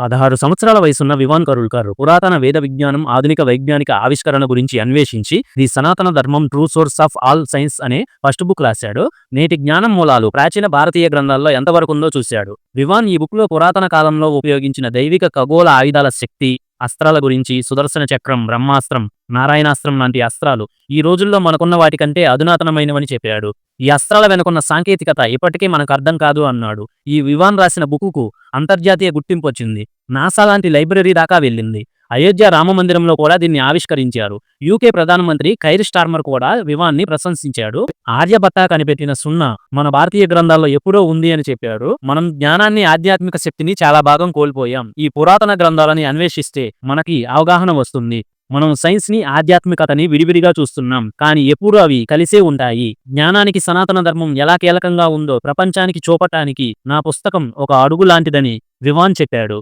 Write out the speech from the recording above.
పదహారు సంవత్సరాల వయసున్న వివాన్ కరుల్కర్ పురాతన వేద విజ్ఞానం ఆధునిక వైజ్ఞానిక ఆవిష్కరణ గురించి అన్వేషించి the Sanatana Dharma true source of all science అనే ఫస్ట్ బుక్ రాశాడు. నేటి జ్ఞానం మూలాలు ప్రాచీన భారతీయ గ్రంథాల్లో ఎంతవరకు ఉందో చూశాడు. వివాన్ ఈ బుక్లో పురాతన కాలంలో ఉపయోగించిన దైవిక ఖగోళ ఆయుధాల శక్తి అస్త్రాల గురించి సుదర్శన చక్రం బ్రహ్మాస్త్రం నారాయణాస్త్రం లాంటి అస్త్రాలు ఈ రోజుల్లో మనకున్న వాటికంటే అధునాతనమైనవని చెప్పాడు. ఈ అస్త్రాల వెనుకున్న సాంకేతికత ఇప్పటికీ మనకు అర్థం కాదు అన్నాడు. ఈ వివాన్ రాసిన బుక్కుకు అంతర్జాతీయ గుర్తింపు వచ్చింది. నాసా లాంటి లైబ్రరీ దాకా వెళ్ళింది. అయోధ్య రామ మందిరంలో కూడా దీన్ని ఆవిష్కరించారు. యూకే ప్రధానమంత్రి కైర్ స్టార్మర్ కూడా వివాన్ని ప్రశంసించాడు. ఆర్యభట్ట కనిపెట్టిన సున్నా మన భారతీయ గ్రంథాల్లో ఎప్పుడో ఉంది అని చెప్పారు. మనం జ్ఞానాన్ని ఆధ్యాత్మిక శక్తిని చాలా భాగం కోల్పోయాం. ఈ పురాతన గ్రంథాలని అన్వేషిస్తే మనకి అవగాహన వస్తుంది. మనం సైన్స్ని ఆధ్యాత్మికతని విడివిడిగా చూస్తున్నాం. కానీ ఎప్పుడూ అవి కలిసే ఉంటాయి. జ్ఞానానికి సనాతన ధర్మం ఎలా కీలకంగా ఉందో ప్రపంచానికి చూపటానికి నా పుస్తకం ఒక అడుగు లాంటిదని వివాన్ చెప్పాడు.